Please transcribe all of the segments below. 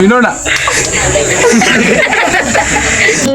Winona.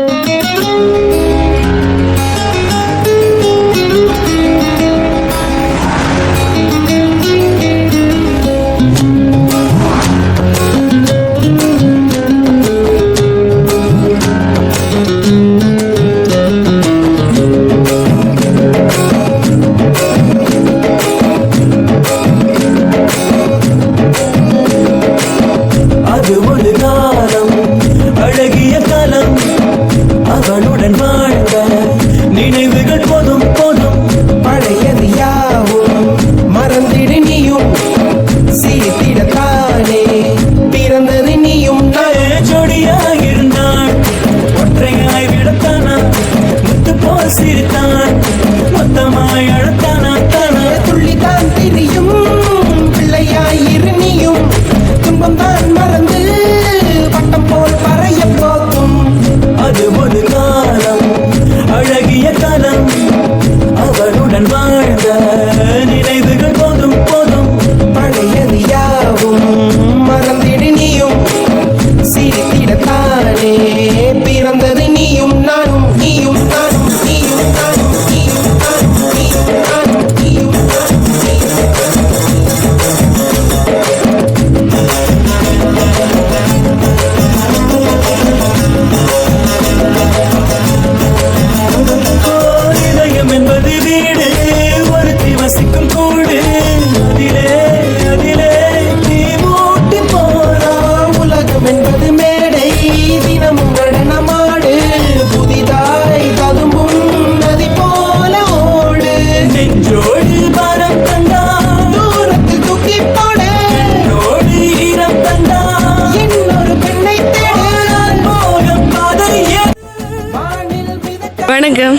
வணக்கம்.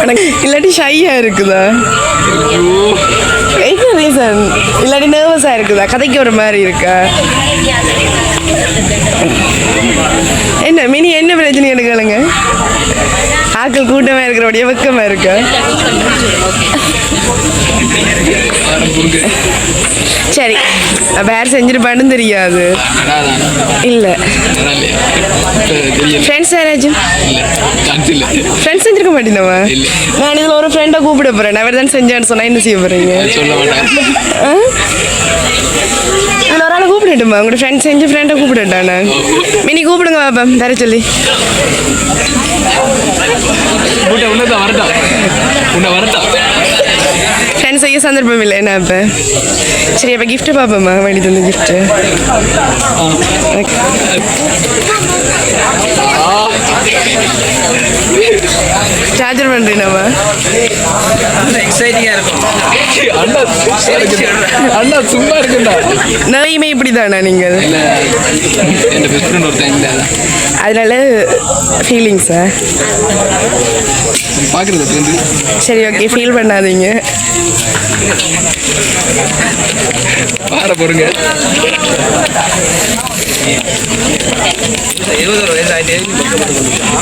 வணக்கம். இல்லாட்டி ஷையா இருக்குதா? என்ன ரீசன் இல்லாட்டி நர்வஸா இருக்குதா? கதைக்கு ஒரு மாதிரி இருக்கா? என்ன மினி என்ன பிரச்சனை எடுக்கலுங்க ஆக்கள் கூட்டமாக இருக்கிறபடியே வெக்கமா இருக்கா. சரி அப்ப யார் செஞ்சிருப்பான்னு தெரியாது. இல்ல. ஃப்ரெண்ட்ஸ் யாராச்சும்? ஃப்ரெண்ட்ஸ் செஞ்சிருக்க மாட்டேனவா நான் இதில் ஒரு ஃப்ரெண்டை கூப்பிட போறேன். அவர் தான் செஞ்சான்னு சொன்னா என்ன செய்ய போறீங்க? ஆ? இதில் ஒரு ஆள் கூப்பிடட்டுமா? உங்களோட ஃப்ரெண்ட் செஞ்சு ஃப்ரெண்டை கூப்பிடட்டானே மினி கூப்பிடுங்க பாப்பா. வேற சொல்லி. உன்னை உன்னதான் வரட்டா? உன்னை வரட்டா. ஃப்ரெண்ட்ஸ் செய்ய சந்தர்ப்பம் இல்லை. என்ன இப்போ சரி அப்போ கிஃப்ட்டு பார்ப்போம்மா வேண்டி தந்த கிஃப்ட்டு சார்ஜர் பண்ணுறேனாம்மா அண்ணா சும்மா இருக்குடா. அண்ணா சும்மா இருக்குண்டா நோயுமே இப்படி தானா. நீங்கள் அதனால ஃபீலிங்ஸா சரி ஓகே ஃபீல் பண்ணாதீங்க. பார போறங்க.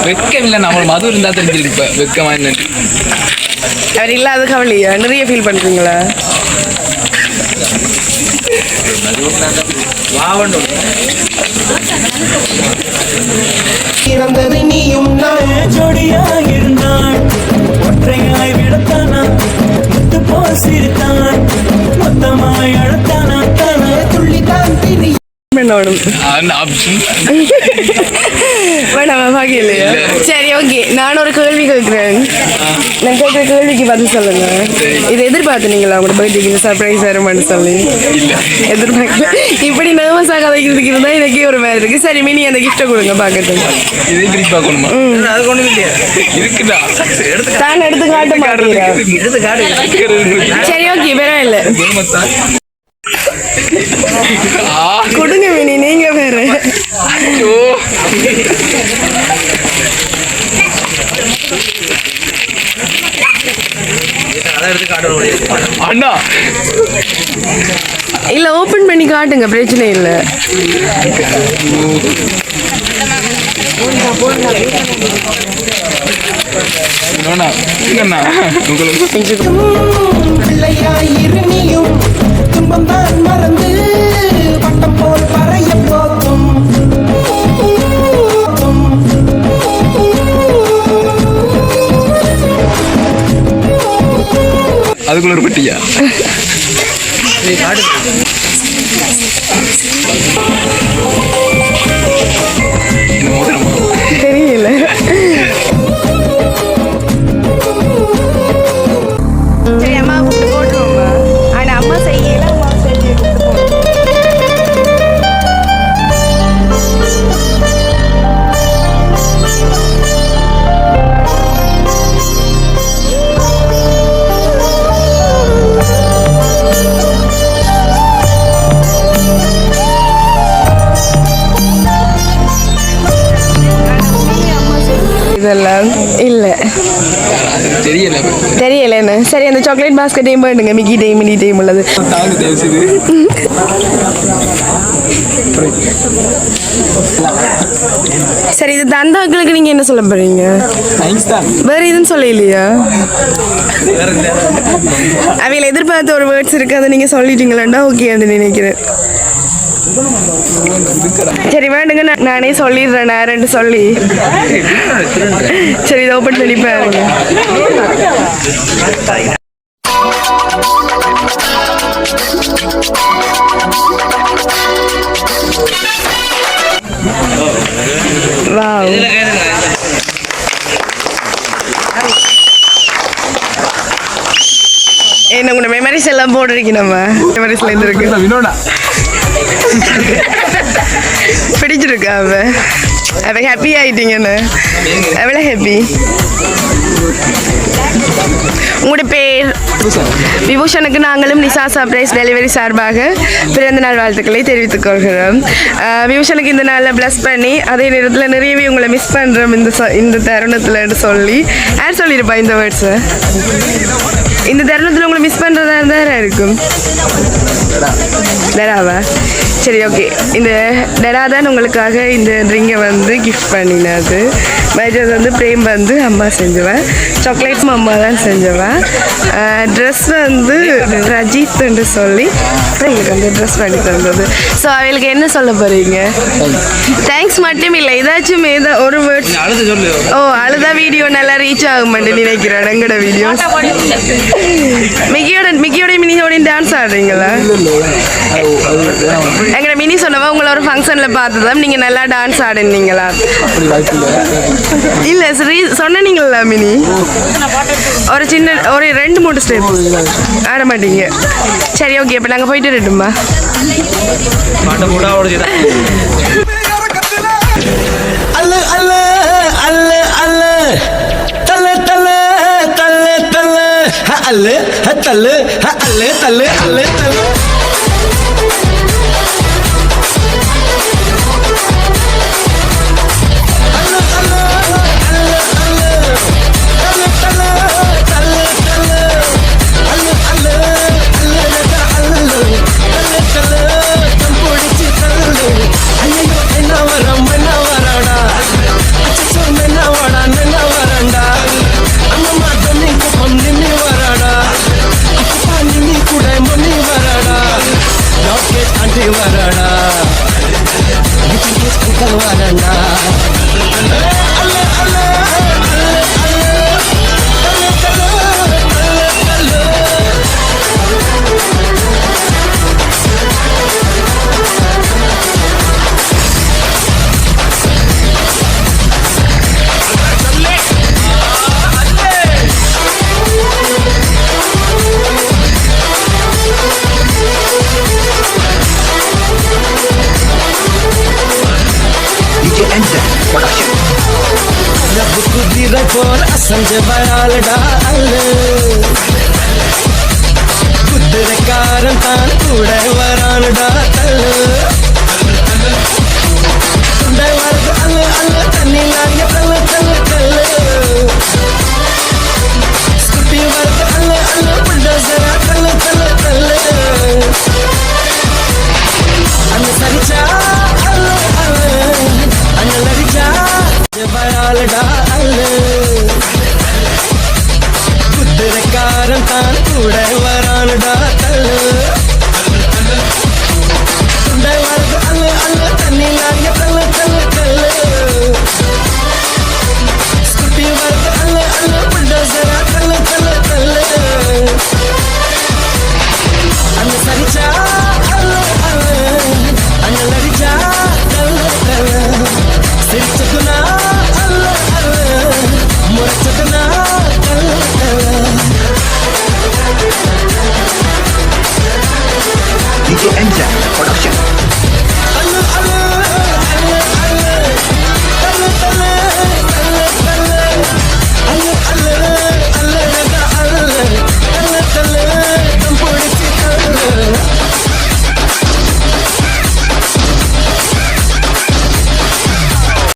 வெக்கம் இல்ல நம்ம மது இருந்தா தெரிஞ்சிருக்கு இப்ப வெக்கமா என்னன்னு அவர் இல்லாத கவலையா? நிறைய ஃபீல் பண்ணுறீங்களா பிறந்தது நீயும் நான். ஜோடியாக இருந்தான் ஒற்றையாய் விடத்தானா முத்து போல் சிரித்தான் மொத்தமாய் அழுத்தானா? தானா துள்ளித்தான் திரியும். ஆப்ஷன் வேணாம் பார்க்கலையா சரி ஓகே நான் ஒரு கேள்வி கேட்குறேன் நான் கேட்குற கேள்விக்கு பதில் சொல்லுங்க இது எதிர்பார்த்துனீங்களா உங்களோட பர்த்டேக்கு சர்ப்ரைஸ் வருமானு சொல்லி எதிர்பார்க்கல இப்படி நர்வஸாக கதைக்கிறதுக்கு இருந்தால் எனக்கே ஒரு மாதிரி இருக்கு சரி மினி அந்த கிஃப்ட்டை கொடுங்க இல்லையா எடுத்து தான் எடுத்து காட்ட மாட்டீங்க எடுத்து காடு சரி ஓகே பரவாயில்ல கொடுங்க மினி நீங்க வேற. அண்ணா. இல்ல ஓபன் பண்ணி காட்டுங்க பிரச்சனை இல்லை. என்னண்ணா என்னண்ணா உங்களுக்கு குடும்பம் தான் மறந்து வட்டம் போல் பறைய போக்கும். அதுக்குள்ள ஒரு பெட்டியா? இதெல்லாம் இல்லை. தெரியல. தெரியல என்ன சரி அந்த சாக்லேட் பாஸ்கெட்டையும் போயிடுங்க. மிக்கி டைம் மினி டைம் உள்ளது. சரி இது தந்தாக்களுக்கு நீங்க என்ன சொல்ல போறீங்க? வேற எதுவும் சொல்ல இல்லையா அவையில எதிர்பார்த்த ஒரு வேர்ட்ஸ் இருக்கு அதை நீங்க சொல்லிட்டீங்களாண்டா ஓகே அது நினைக்கிறேன். சரி வேண்டுங்க. நான் நானே சொல்லிடுறேன் நேரம்னு சொல்லி. சரி இதை ஓப்பன் பண்ணி பாருங்க. வாவ். என்ன உங்க மெமரிஸ் எல்லாம் போட்டிருக்கீங்க நம்ம? மெமரிஸ்ல இருந்து இருக்கு. இருக்கா அவ அவ ஹாப்பி ஆயிட்டீங்கன்னு எவ்வளோ ஹாப்பி உங்களோட பேர்? விபூஷனுக்கு நாங்களும் நிசா சர்ப்ரைஸ் டெலிவரி சார்பாக பிறந்த நாள் வாழ்த்துக்களை தெரிவித்துக் கொள்கிறோம். விபூஷனுக்கு இந்த நாளில் ப்ளஸ் பண்ணி அதே நேரத்தில் நிறையவே உங்களை மிஸ் பண்ணுறோம் இந்த இந்த தருணத்தில் சொல்லி. யார் சொல்லியிருப்பா இந்த வேர்ட்ஸை இந்த தருணத்தில் உங்களை மிஸ் பண்ணுறதா இருந்தால் இருக்கும். டெடாவா சரி ஓகே இந்த டெடா தான் உங்களுக்காக இந்த ட்ரிங்கை வந்து கிஃப்ட் பண்ணினது. மேஜர் வந்து பிரேம் வந்து அம்மா செஞ்சுவேன் சாக்லேட்ஸும் அம்மா தான் செஞ்சுவேன் ட்ரெஸ் வந்து ரஜித் என்று சொல்லி எங்களுக்கு வந்து ட்ரெஸ் பண்ணி தந்தது. ஸோ அவளுக்கு என்ன சொல்ல போகிறீங்க தேங்க்ஸ் மட்டும் இல்லை ஏதாச்சும் ஏதோ ஒரு வேர்ட்ஸ் ஓ அழுதா வீடியோ நல்லா ரீச் ஆகும் நினைக்கிறேன். எங்கட வீடியோ மிகியோட மிகியோட மினியோட டான்ஸ் ஆடுறீங்களா? எங்கட மினி சொன்னவா உங்களை ஒரு ஃபங்க்ஷனில் பார்த்ததும் நீங்கள் நல்லா டான்ஸ் ஆடினீங்களா இல்லை சரி சொன்னீங்களா மினி ஒரு சின்ன ஒரு ரெண்டு மூணு ஸ்டெப் ஆட மாட்டீங்க சரி ஓகே இப்போ நாங்கள் போயிட்டு வரட்டுமா அல்ல அல்ல அல்ல அல்ல தல்ல தல்ல தல்ல தல்ல ஹ, அல்ல ஹ, ஹ, அல்ல தல்லு அல்ல தல்லு வரண்டா संजय बयाल डाल Producción.